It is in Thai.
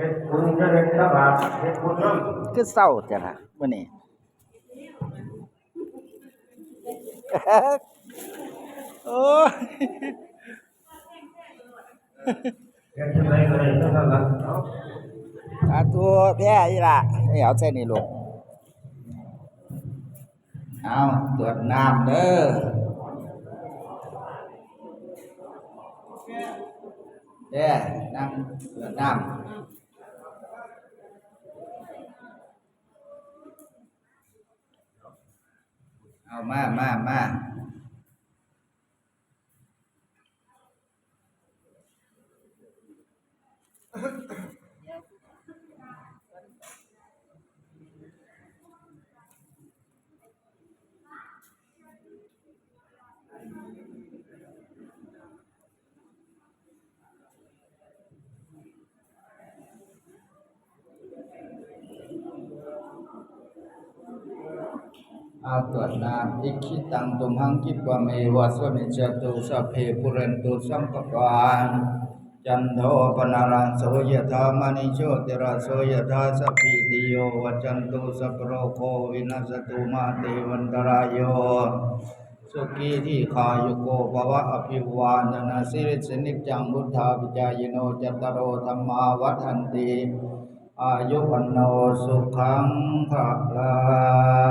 ฮ็ดบุญจะเฮ็ดตบาปเฮ็ดบุญน้คือเศร้าจ้ะล่ะมื้อนี้โอ้ยเฮ็ดจังไดก็ได้เท่านั้นล่ะเนาะสาธุแพ้อีล่ะให้เอาใส่นี่ลูกเอาตรวจน้ำเด้อแย่นั่งตรวจน้ำ เอามามามา อาตรวน้ำอิคิตังตุมหังคิปะเมวะสวมิจจตุสัพเพปุเรนตุสัมปวานจันโทปนารังโสยธามณิโชติระโสยธาสพพิติโยวัจจันตุสัพโรโควินัสตุมาเตวันตรายโยสุขีที่ขายุโกภวะอภิวานนาสิริสนิจังบุทธาปิจายโนจัตตารโอธรรมาวัฏันติอายุวันโนสุขังภะลัง